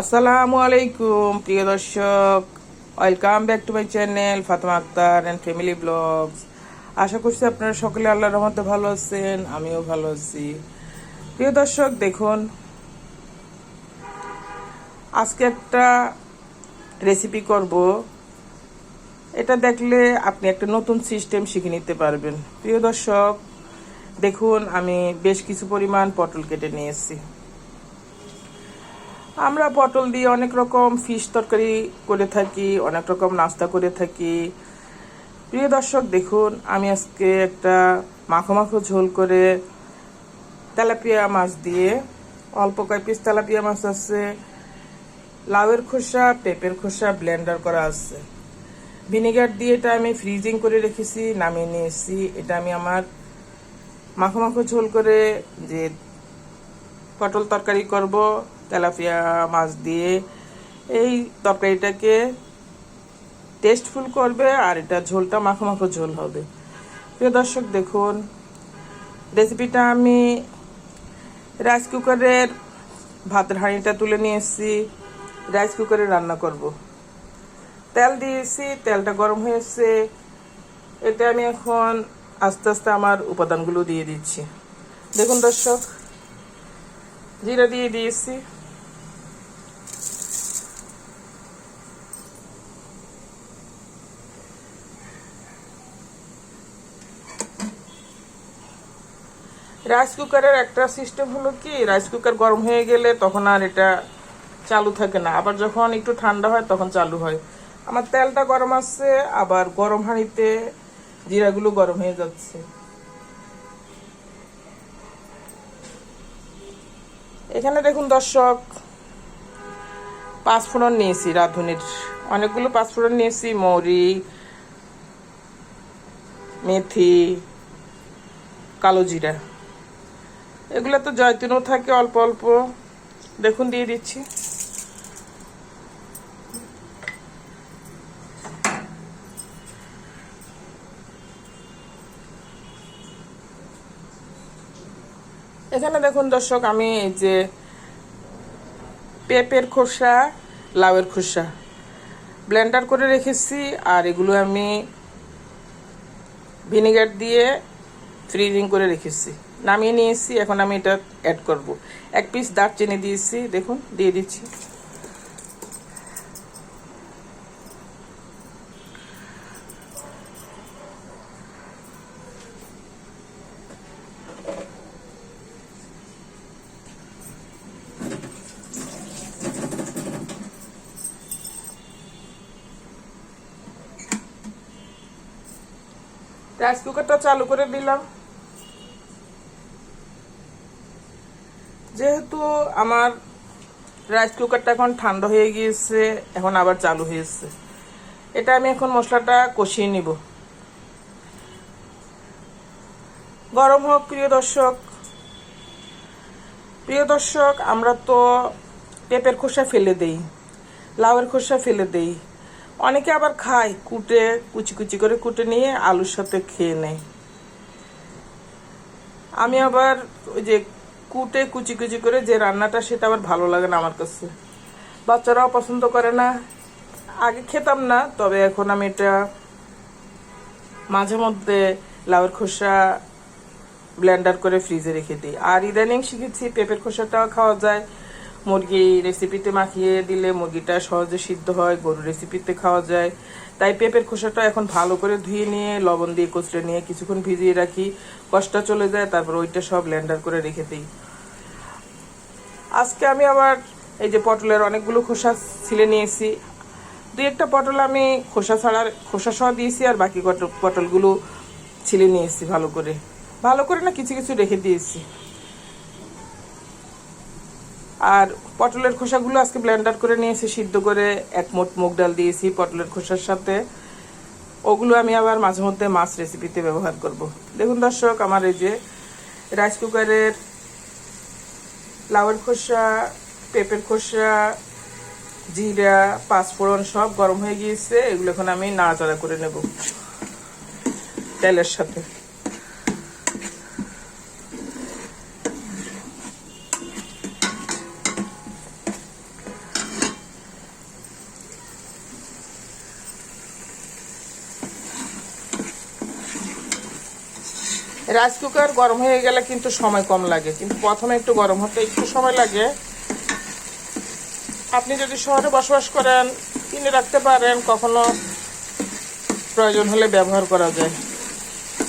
আসসালামু আলাইকুম প্রিয় দর্শক। Welcome back to my channel Fatema Akter and family blogs আশা করছি আপনারা সকলে আল্লাহর রহমতে ভালো আছেন, আমিও ভালো আছি। প্রিয় দর্শক, দেখুন, আজকে একটা রেসিপি করব। এটা দেখলে আপনি একটা নতুন সিস্টেম শিখে নিতে পারবেন। প্রিয় দর্শক, দেখুন, আমি বেশ কিছু পরিমাণ পটল কেটে নিয়েছি। আমরা পটল দিয়ে অনেক রকম ফিশ তরকারি করে থাকি, অনেক রকম নাস্তা করে থাকি। প্রিয় দর্শক, দেখুন, আমি আজকে একটা মাখো মাখো ঝোল করে তেলাপিয়া মাছ দিয়ে, অল্প কয় পিস তেলাপিয়া মাছ আছে, লাউয়ের খোসা, পেঁপের খোসা ব্লেন্ডার করা আছে। ভিনেগার দিয়ে এটা আমি ফ্রিজিং করে রেখেছি, নামিয়ে নিয়েছি। এটা আমি আমার মাখো মাখো ঝোল করে যে পটল তরকারি করব তেলাপিয়া মাছ দিয়ে এই তরকারিটাকে টেস্টফুল করবে আর এটা ঝোলটা মাখো মাখো ঝোল হবে। প্রিয় দর্শক, দেখুন রেসিপিটা আমি রাইস কুকারের ভাতের হাঁড়িটা তুলে নিয়েছি রাইস কুকারে রান্না করব। তেল দিয়েছি তেলটা গরম হয়েছে এটা আমি এখন আস্তে আস্তে আমার উপাদানগুলো দিয়ে দিচ্ছি। দেখুন দর্শক, জিরা দিয়ে দিয়েছি। রাইস কুকারের একটা সিস্টেম হলো কি রাইস কুকার গরম হয়ে গেলে তখন আর এটা চালু থাকে না। আবার যখন একটু ঠান্ডা হয় তখন চালু হয়। আমার তেলটা গরম আছে, আবার গরম হাঁড়িতে জিরাগুলো গরম হয়ে যাচ্ছে। এখানে দেখুন দর্শক, পাঁচফোড়ন নিয়েছি রাঁধুনির। অনেকগুলো পাঁচফোড়ন নিয়েছি, মৌরি, মেথি, কালো জিরা। এগুলো তো জয়তুনও থাকে, অল্প অল্প। দেখুন, দিয়ে দিচ্ছি। এখানে দেখুন দর্শক, আমি এই যে পেঁপের খোসা, লাউয়ের খোসা ব্লেন্ডার করে রেখেছি, আর এগুলো আমি ভিনেগার দিয়ে ফ্রিজিং করে রেখেছি। নামিয়ে নিয়েছি, এখন আমি এটা অ্যাড করব। এক পিস দারচিনি দিয়েছি, দেখুন, দিয়ে দিচ্ছি। রাইস কুকারটা চালু করে দিলাম। যেহেতু আমার রাইস কুকারটা এখন ঠান্ডা হয়ে গিয়েছে, এখন আবার চালু হয়েছে। এটা আমি এখন মশলাটা কষিয়ে নিব। গরম হোক, প্রিয় দর্শক। প্রিয় দর্শক, আমরা তো পেঁপের খোসা ফেলে দেই, লাউয়ের খোসা ফেলে দেই। অনেকে আবার খায়, কুটে, কুচি কুচি করে কুটে নিয়ে আলুর সাথে খেয়ে নেয়। আমি আবার ওই যে কুটে কুচি কুচি করে যে রান্নাটা সেটা আবার ভালো লাগে না আমার কাছে। বাচ্চারাও পছন্দ করে না। আগে খেতাম না, তবে এখন আমি এটা মাঝে মধ্যে লাউয়ের খোসা ব্লেন্ডার করে ফ্রিজে রেখে দিই। আর ইদানিং শিখেছি পেঁপের খোসাটাও খাওয়া যায়। মুরগি রেসিপিতে মাখিয়ে দিলে মুরগিটা সহজে সিদ্ধ হয় গরু রেসিপিতে খাওয়া যায়। তাই পেঁপের খোসাটা এখন ভালো করে ধুয়ে নিয়ে, লবণ দিয়ে কচলে নিয়ে কিছুক্ষণ ভিজিয়ে রাখি। কষ্টটা চলে যায়, তারপর ওইটা সব ল্যান্ডার করে রেখে দিই। আজকে আমি আবার এই যে পটলের অনেকগুলো খোসা ছিলে নিয়েছি। দুই একটা পটল আমি খোসা ছাড়ার, খোসা সহ দিয়েছি আর বাকি পটল- পটলগুলো ছিলে নিয়েছি ভালো করে। ভালো করে না কিছু কিছু রেখে দিয়েছি। আর পটলের খোসাগুলো আজকে ব্লেন্ডার করে নিয়েছি, সিদ্ধ করে এক মোট মুগ ডাল দিয়েছি পটলের খোসার সাথে। ওগুলো আমি আবার মাঝে মধ্যে মাছ রেসিপিতে ব্যবহার করব। দেখুন দর্শক, আমার এই যে রাইস কুকারের লাউয়ের খোসা, পেঁপের খোসা, জিরা, পাঁচফোড়ন সব গরম হয়ে গিয়েছে। এগুলো এখন আমি নাড়াচাড়া করে নেব তেলের সাথে। রাইস কুকার গরম হয়ে গেলে কিন্তু সময় কম লাগে, কিন্তু প্রথমে একটু গরম হতে একটু সময় লাগে। আপনি যদি শহরে বসবাস করেন, কিনে রাখতে পারেন, কখনো প্রয়োজন হলে ব্যবহার করা যায়।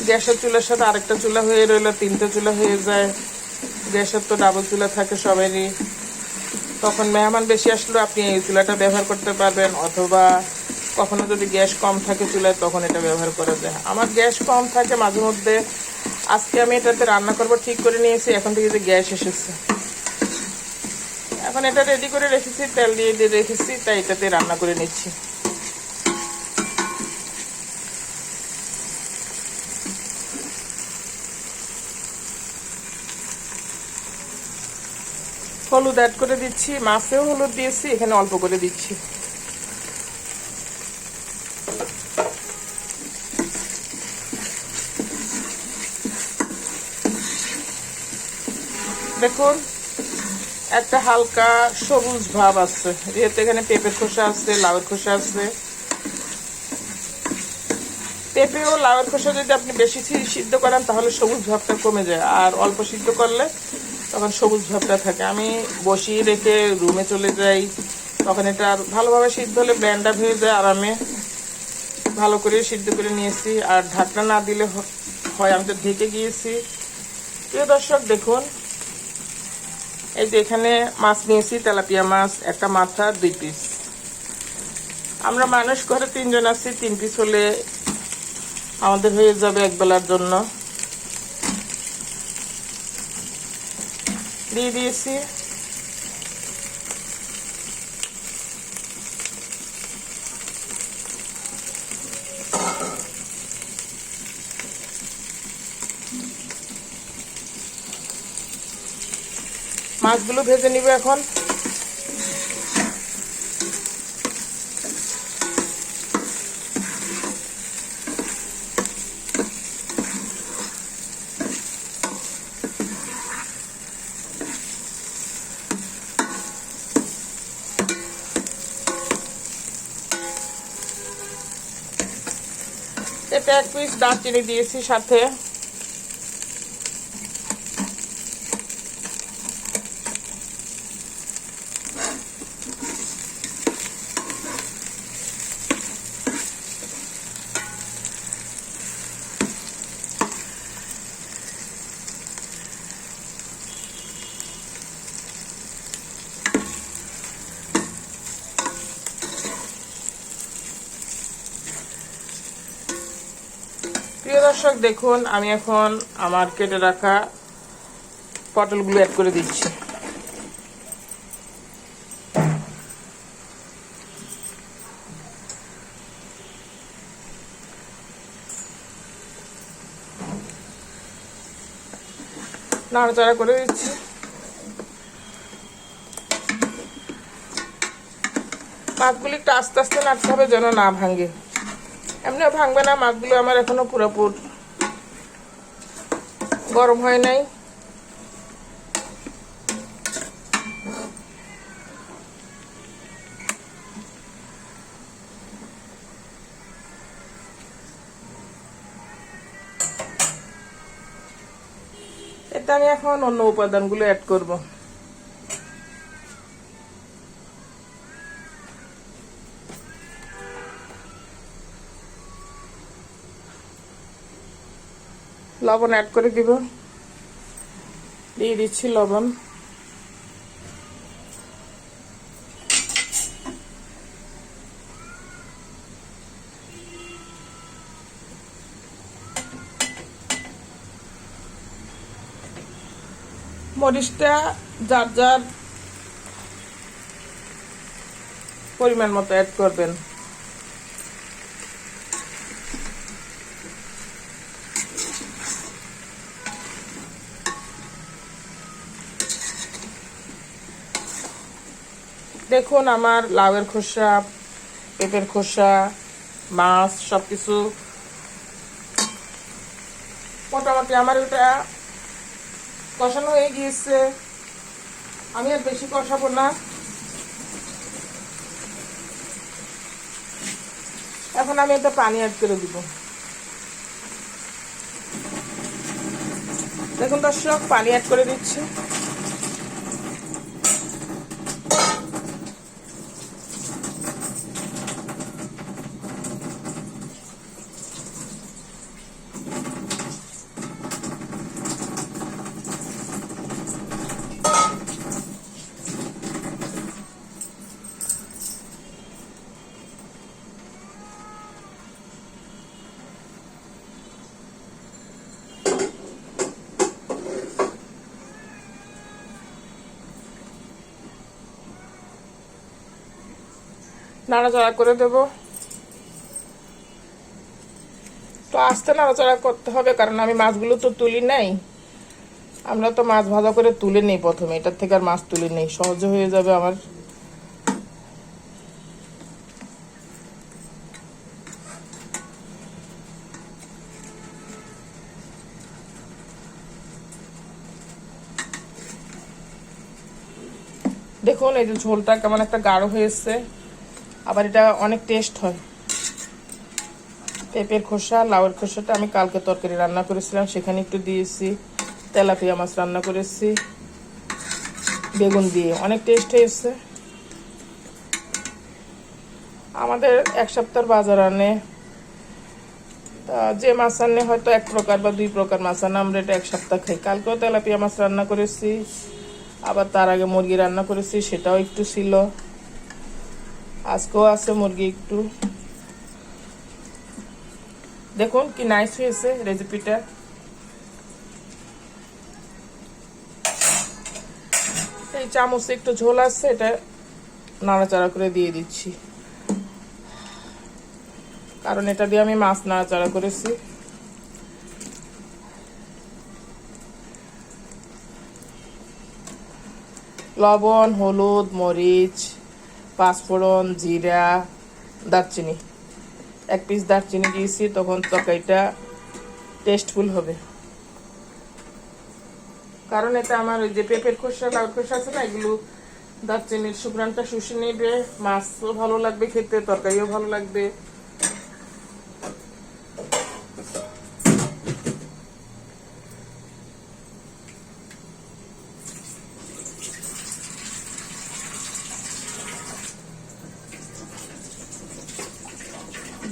গ্যাসের চুলার সাথে আরেকটা চুলা হয়ে রইল, তিনটে চুলা হয়ে যায়। গ্যাসের তো ডাবল চুলা থাকে সবারই। তখন মেহমান বেশি আসলেও আপনি এই চুলাটা ব্যবহার করতে পারবেন, অথবা কখনো যদি গ্যাস কম থাকে চুলায়, তখন এটা ব্যবহার করা যায়। আমার গ্যাস কম থাকে মাঝে মধ্যে আজকে আমি এটাতে রান্না করব, ঠিক করে নিয়েছি, এখন থেকে যে গ্যাস এসেছে। এখন এটা রেডি করে রেখেছি, তেল দিয়ে দিয়ে রেখেছি, তাই এটাতে রান্না করে নিচ্ছি। হলুদ অ্যাড করে দিচ্ছি, মাছেও হলুদ দিয়েছি, এখানে অল্প করে দিচ্ছি। দেখুন, একটা হালকা সবুজ ভাব আছে। যেহেতু এখানে পেঁপের খোসা আছে, লাউয়ের খোসা আছে। পেঁপে ও লাউয়ের খোসা যদি আপনি বেশি সিদ্ধ করেন, তাহলে সবুজ ভাবটা কমে যায়। আর অল্প সিদ্ধ করলে তখন সবুজ ভাবটা থাকে। আমি বসিয়ে রেখে রুমে চলে যাই। তখন এটা আর ভালোভাবে সিদ্ধ হলে ব্র্যান্ডার হয়ে যায় আরামে। ভালো করে সিদ্ধ করে নিয়েছি। আর ঢাকনা না দিলে হয়, আমি তো ঢেকে গিয়েছি। প্রিয় দর্শক, দেখুন এই যে এখানে মাছ নিয়েছি, তেলাপিয়া মাছ, একটা মাথা, দুই পিস আমরা মানুষ ঘরে তিনজন আছি, তিন পিস হলে আমাদের হয়ে যাবে এক বেলার জন্য। দিয়ে দিয়েছি। মাছগুলো ভেজে নিব এখন। এক পিস দারচিনি দিয়েছি সাথে প্রিয় দর্শক, দেখুন, আমি এখন আমার কেটে রাখা পটলগুলো অ্যাড করে দিচ্ছি। নাড়াচাড়া করে দিচ্ছি। মাছগুলি একটু আস্তে আস্তে নাড়তে হবে যেন না ভাঙে। এমনিও ভাঙবে না, মাছগুলো আমার এখনও পুরোপুর গরম হয় নাই? এতে আমি এখন অন্য উপাদানগুলো অ্যাড করব। লবণ অ্যাড করে দিব। দিয়ে দিচ্ছি লবণ। মরিচটা যার যার পরিমাণ মতো অ্যাড করবেন। দেখুন আমার লাউয়ের খোসা, পেঁপের খোসা, মাছ সব কিছু মোটামুটি আমার ওটা কষানো হয়ে গিয়েছে। আমি আর বেশি কষাবো না। এখন আমি এটা পানি অ্যাড করে দিব। দেখুন দর্শক, পানি অ্যাড করে দিচ্ছি। নাড়াচাড়া করে দেব। তো আস্তে নাড়াচাড়া করতে হবে, কারণ আমি মাছগুলো তো তুলি নাই। আমরা তো মাছ ভাজা করে তুলে নেই প্রথমে, এটার থেকে আর মাছ তুলে নেই, সহজে হয়ে যাবে আমার। দেখুন, এই যে ঝোলটা কেমন একটা গাঢ় হয়েছে। আবার এটা অনেক টেস্ট হয়। পেঁপের খোসা, লাউয়ের খোসাটা আমি কালকে তরকারি রান্না করেছিলাম, সেখানে একটু দিয়েছি। তেলাপিয়া মাছ রান্না করেছি। বেগুন দিয়ে অনেক টেস্ট হয়েছে। আমাদের এক সপ্তাহের বাজার আনে। তা যে মাছ আনে হয়তো এক প্রকার বা দুই প্রকার মাছ আনে, আমরা এটা এক সপ্তাহ খাই। কালকেও তেলাপিয়া মাছ রান্না করেছি, আবার তার আগে মুরগি রান্না করেছি, সেটাও একটু ছিল। আজকেও আছে মুরগি একটু। দেখুন কি নাইস হয়েছে রেসিপিটা এই চামচে একটু ঝোল আছে, এটা নাড়াচাড়া করে দিয়ে দিচ্ছি। কারণ এটা দিয়ে আমি মাছ নাড়াচাড়া করেছি। লবণ, হলুদ, মরিচ। পাঁচফোড়ন, জিরা, দারচিনি। এক পিস দারচিনি দিয়েছি, তখন তরকারিটা টেস্টফুল হবে। কারণ এটা আমার ওই যে পেঁপের খোসা লাউ খোসা আছে না, এগুলো দারচিনির শুকরানটা শুষে নেবে। মাছও ভালো লাগবে, খেতে, তরকারিও ভালো লাগবে।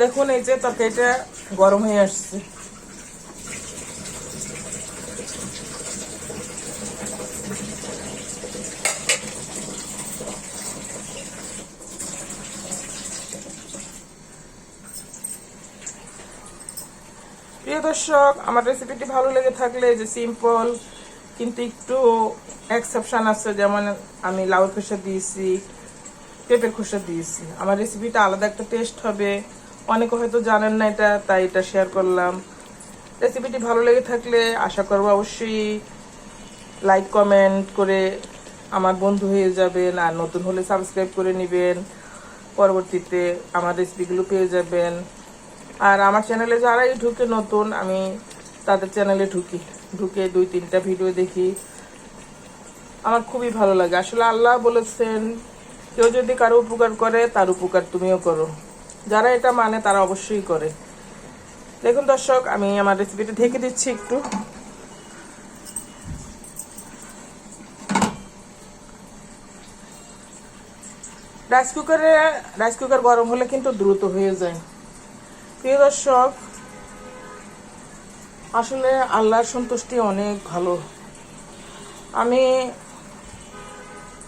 দেখুন এই যে তরকারিটা গরম হয়ে আসছে। প্রিয় দর্শক, আমার রেসিপিটি ভালো লেগে থাকলে যে সিম্পল কিন্তু একটু এক্সেপশন আছে, যেমন আমি লাউ খোসা দিয়েছি পেঁপের খোসা দিয়েছি। আমার রেসিপিটা আলাদা একটা টেস্ট হবে। অনেকে হয়তো জানেন না এটা, তাই এটা শেয়ার করলাম। রেসিপিটি ভালো লেগে থাকলে আশা করব অবশ্যই লাইক কমেন্ট করে আমার বন্ধু হয়ে যাবেন আর নতুন হলে সাবস্ক্রাইব করে নেবেন। পরবর্তীতে আমার রেসিপিগুলো পেয়ে যাবেন। আর আমার চ্যানেলে যারাই ঢুকে নতুন, আমি তাদের চ্যানেলে ঢুকি। ঢুকে দুই তিনটা ভিডিও দেখি। আমার খুবই ভালো লাগে। আসলে আল্লাহ বলেছেন, কেউ যদি কারও উপকার করে, তার উপকার তুমিও করো। যারা এটা মানে তারা অবশ্যই করে। দেখুন দর্শক, আমি আমার রেসিপিটা ঢেকে দিচ্ছি একটু। রাইস কুকারে রাইস কুকার গরম হলে কিন্তু দ্রুত হয়ে যায়। প্রিয় দর্শক, আসলে আল্লাহর সন্তুষ্টি অনেক ভালো। আমি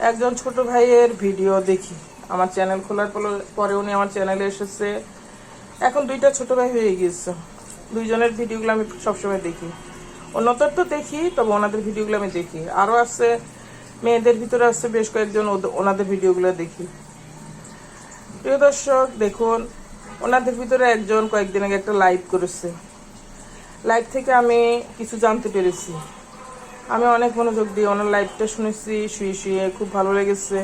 একজন ছোট ভাইয়ের ভিডিও দেখি। আমার চ্যানেল খোলার পরে উনি আমার চ্যানেলে এসেছে। এখন দুইটা ছোট ভাই হয়ে গিয়েছে। দুইজনের ভিডিওগুলো আমি সবসময় দেখি। অন্যদের তো দেখি, তবে ওনাদের ভিডিওগুলো আমি দেখি। আরও আছে, মেয়েদের ভিতরে আছে বেশ কয়েকজন ওনাদের ভিডিওগুলো দেখি। প্রিয় দর্শক, দেখুন, ওনাদের ভিতরে একজন কয়েকদিন আগে একটা লাইভ করেছে। লাইভ থেকে আমি কিছু জানতে পেরেছি। আমি অনেক মনোযোগ দিয়ে ওনার লাইভটা শুনেছি, শুয়ে শুয়ে খুব ভালো লেগেছে।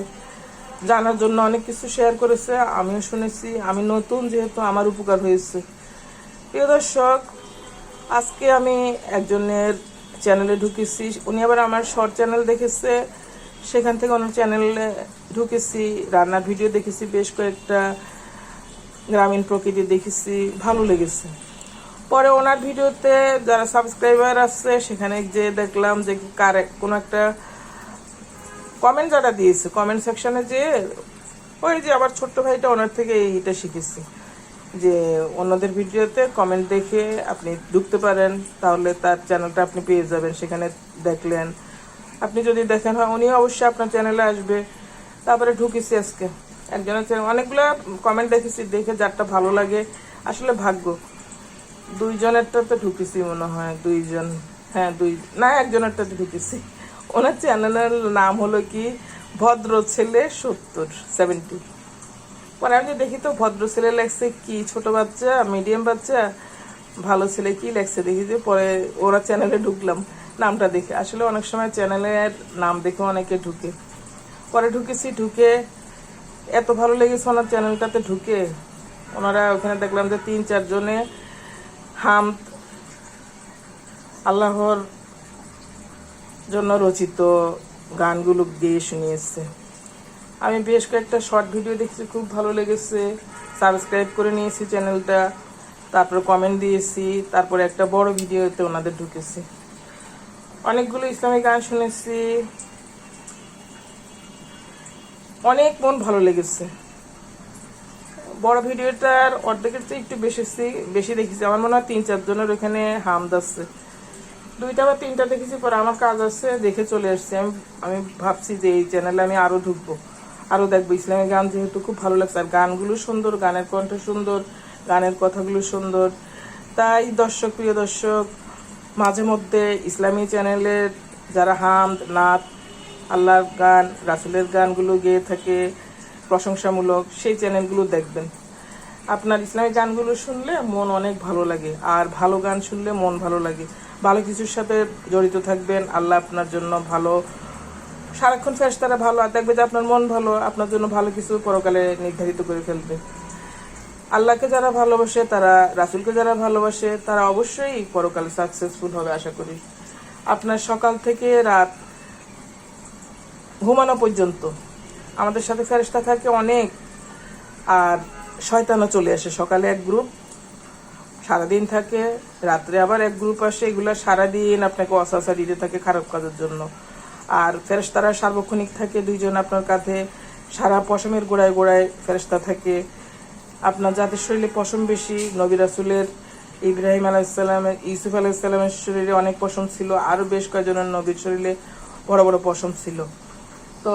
জানার জন্য অনেক কিছু শেয়ার করেছে, আমিও শুনেছি। আমি নতুন যেহেতু আমার উপকার হয়েছে। প্রিয় দর্শক, আজকে আমি একজনের চ্যানেলে ঢুকেছি। উনি আবার আমার শর্ট চ্যানেল দেখেছে। সেখান থেকে ওনার চ্যানেলে ঢুকেছি। রান্নার ভিডিও দেখেছি, বেশ কয়েকটা গ্রামীণ প্রকৃতি দেখেছি, ভালো লেগেছে। পরে ওনার ভিডিওতে যারা সাবস্ক্রাইবার আসছে সেখানে যে দেখলাম যে কার কোনো একটা কমেন্ট যারা দিয়েছে কমেন্ট সেকশনে যে ওই যে আবার ছোট্ট ভাইটা ওনার থেকে এইটা শিখেছি। যে অন্যদের ভিডিওতে কমেন্ট দেখে আপনি ঢুকতে পারেন, তাহলে তার চ্যানেলটা আপনি পেয়ে যাবেন, সেখানে দেখলেন। আপনি যদি দেখেন, হয় উনি অবশ্যই আপনার চ্যানেলে আসবে। তারপরে ঢুকেছি আজকে। একজনের চ্যানেল অনেকগুলো কমেন্ট দেখেছি, দেখে যারটা ভালো লাগে, আসলে ভাগ্য। দুইজনেরটাতে ঢুকেছি মনে হয়, দুইজন হ্যাঁ দুই না, একজনেরটাতে ঢুকেছি। ওনার চ্যানেলের নাম হলো কি? ভদ্র ছেলে সত্তর সেভেন্টি পরে আমি দেখি তো ভদ্র ছেলে লেখছে কি? ছোট বাচ্চা মিডিয়াম বাচ্চা, ভালো ছেলে কি লেখছে? দেখি যে পরে ওরা চ্যানেলে ঢুকলাম, নামটা দেখে। আসলে অনেক সময় চ্যানেলের নাম দেখে অনেকে ঢুকে। পরে ঢুকেছি, ঢুকে এত ভালো লেগেছে ওনার চ্যানেলটাতে ঢুকে। ওনারা ওখানে দেখলাম যে তিন, চারজনে হাম আল্লাহর জন্য রচিত গানগুলো গেয়ে শুনিয়েছে আমি বেশ কয়েকটা শর্ট ভিডিও দেখেছি, খুব ভালো লেগেছে। সাবস্ক্রাইব করে নিয়েছি চ্যানেলটা তারপর কমেন্ট দিয়েছি, তারপরে একটা বড় ভিডিওতে ওনাদের ঢুকেছি। অনেকগুলো ইসলামিক গান শুনেছি। অনেক মন ভালো লেগেছে। বড় ভিডিওটার অর্ধেকের চেয়ে একটু বেশি বেশি দেখেছি। আমার মনে হয় তিন চারজনের ওখানে হামদ আছে। দুইটা বা তিনটা দেখেছি, পরে আমার কাজ আছে, দেখে চলে আসছি। আমি আমি ভাবছি যে এই চ্যানেলে আমি আরও ঢুকবো আরও দেখব। ইসলামিক গান যেহেতু খুব ভালো লাগছে, আর গানগুলো সুন্দর, গানের কণ্ঠ সুন্দর, গানের কথাগুলো সুন্দর। তাই দর্শক, প্রিয় দর্শক, মাঝে মধ্যে ইসলামী চ্যানেলের যারা হামদ, নাত, আল্লাহর গান, রাসুলের গানগুলো গেয়ে থাকে, প্রশংসামূলক, সেই চ্যানেলগুলো দেখবেন। আপনার ইসলামী গানগুলো শুনলে মন অনেক ভালো লাগে, আর ভালো গান শুনলে মন ভালো লাগে। ভালো কিছুর সাথে জড়িত থাকবেন। আল্লাহ আপনার জন্য ভালো। সারাক্ষণ ফেস তারা ভালো, আর দেখবে যে আপনার মন ভালো, আপনার জন্য ভালো কিছু পরকালে নির্ধারিত করে ফেলবে। আল্লাহকে যারা ভালোবাসে, তারা রাসুলকে যারা ভালোবাসে, তারা অবশ্যই পরকালে সাকসেসফুল হবে আশা করি। আপনার সকাল থেকে রাত ঘুমানো পর্যন্ত আমাদের সাথে ফেরেস্তা থাকে অনেক, আর শয়তানও চলে আসে সকালে এক গ্রুপ সারাদিন থাকে, রাত্রে আবার এক গ্রুপ আসে, এগুলো সারাদিন আপনাকে অসাসা দিতে থাকে খারাপ কাজের জন্য। আর ফেরেস্তারা সার্বক্ষণিক থাকে, দুইজন আপনার কাঁধে সারা পশমের গোড়ায় গোড়ায় ফেরেস্তা থাকে। আপনার যাদের শরীরে পশম বেশি, নবী রাসুলের ইব্রাহিম আলাইসাল্লামের ইউসুফ আলাইসাল্লামের শরীরে অনেক পশম ছিল, আরও বেশ কয়েকজনের নবীর শরীরে বড় বড় পশম ছিল। তো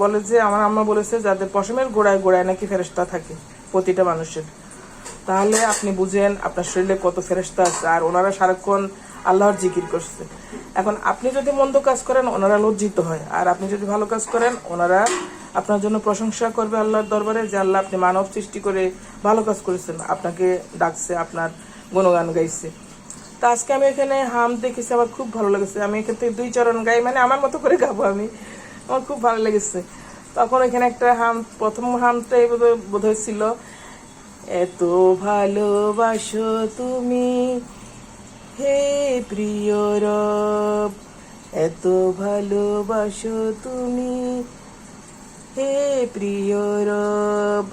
বলে যে, আমার আম্মা বলেছে, যাদের পশমের গোড়ায় গোড়ায় নাকি ফেরেস্তা থাকে, প্রতিটা মানুষের। তাহলে আপনি বুঝেন আপনার শরীরে কত ফেরেস্তা আছে, আর ওনারা সারাক্ষণ আল্লাহর জিকির করছে। এখন আপনি যদি মন্দ কাজ করেন, ওনারা লজ্জিত হয়। আর আপনি যদি ভালো কাজ করেন, ওনারা আপনার জন্য প্রশংসা করবে আল্লাহর দরবারে যে আল্লাহ আপনি মানব সৃষ্টি করে ভালো কাজ করেছেন। আপনাকে ডাকছে, আপনার গুণগান গাইছে। তা আজকে আমি এখানে হাম দেখেছি, আমার খুব ভালো লেগেছে। আমি এখান থেকে দুই চরণ গাই মানে আমার মতো করে গাবো আমি। আমার খুব ভালো লেগেছে। তখন এখানে একটা হাম, প্রথম হামটাই বোধ ছিল। এত ভালোবাসো তুমি। হে প্রিয় রব, এত ভালোবাসো তুমি। হে প্রিয় রব,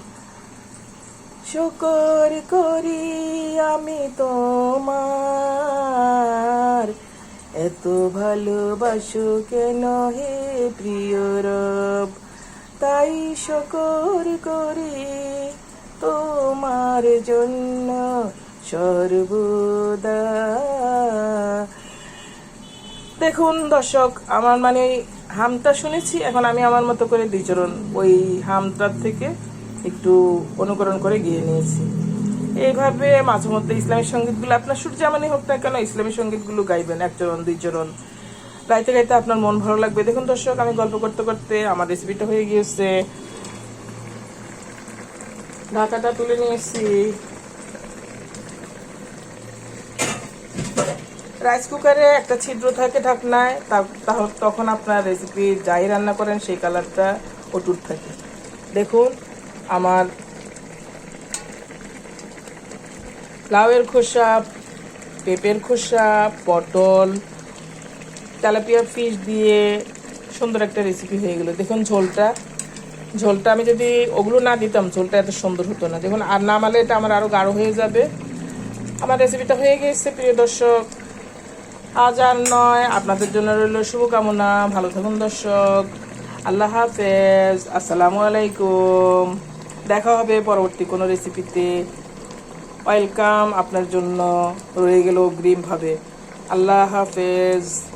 শুকর করি আমি তোমার। এত ভালোবাসো কেন হে প্রিয় রব, তাই শুকর করি তোমার জন্য সর্বদা। দেখুন দর্শক, আমার মানে হামটা শুনেছি, এখন আমি আমার মতো করে দুই চরণ ওই হামটার থেকে একটু অনুকরণ করে গিয়ে নিয়েছি। এইভাবে মাঝে মধ্যে ইসলামী সঙ্গীতগুলো, আপনার সুর যেমনই হোক না কেন, ইসলামী সঙ্গীতগুলো গাইবেন এক চরণ দুই চরণ গাইতে গাইতে আপনার মন ভালো লাগবে। দেখুন দর্শক, আমি গল্প করতে করতে আমার রেসিপিটা হয়ে গিয়েছে। ঢাকাটা তুলে নিয়ে নিয়েছি। রাইস কুকারে একটা ছিদ্র থাকে ঢাকনায় তখন আপনার রেসিপি যাই রান্না করেন, সেই কালারটা অটুট থাকে। দেখুন, আমার লাউয়ের খোসা, পেঁপের খোসা, পটল, তেলাপিয়া ফিশ দিয়ে সুন্দর একটা রেসিপি হয়ে গেলো। দেখুন ঝোলটা। ঝোলটা আমি যদি ওগুলো না দিতাম, ঝোলটা এত সুন্দর হতো না। দেখুন, আর নামালে এটা আমার আরও গাঢ় হয়ে যাবে। আমার রেসিপিটা হয়ে গেছে, প্রিয় দর্শক। আজ আর নয়। আপনাদের জন্য রইল শুভকামনা। ভালো থাকুন, দর্শক। আল্লাহ হাফেজ। আসসালামু আলাইকুম। দেখা হবে পরবর্তী কোনো রেসিপিতে ওয়েলকাম আপনার জন্য রয়ে গেল অগ্রিমভাবে আল্লাহ হাফেজ।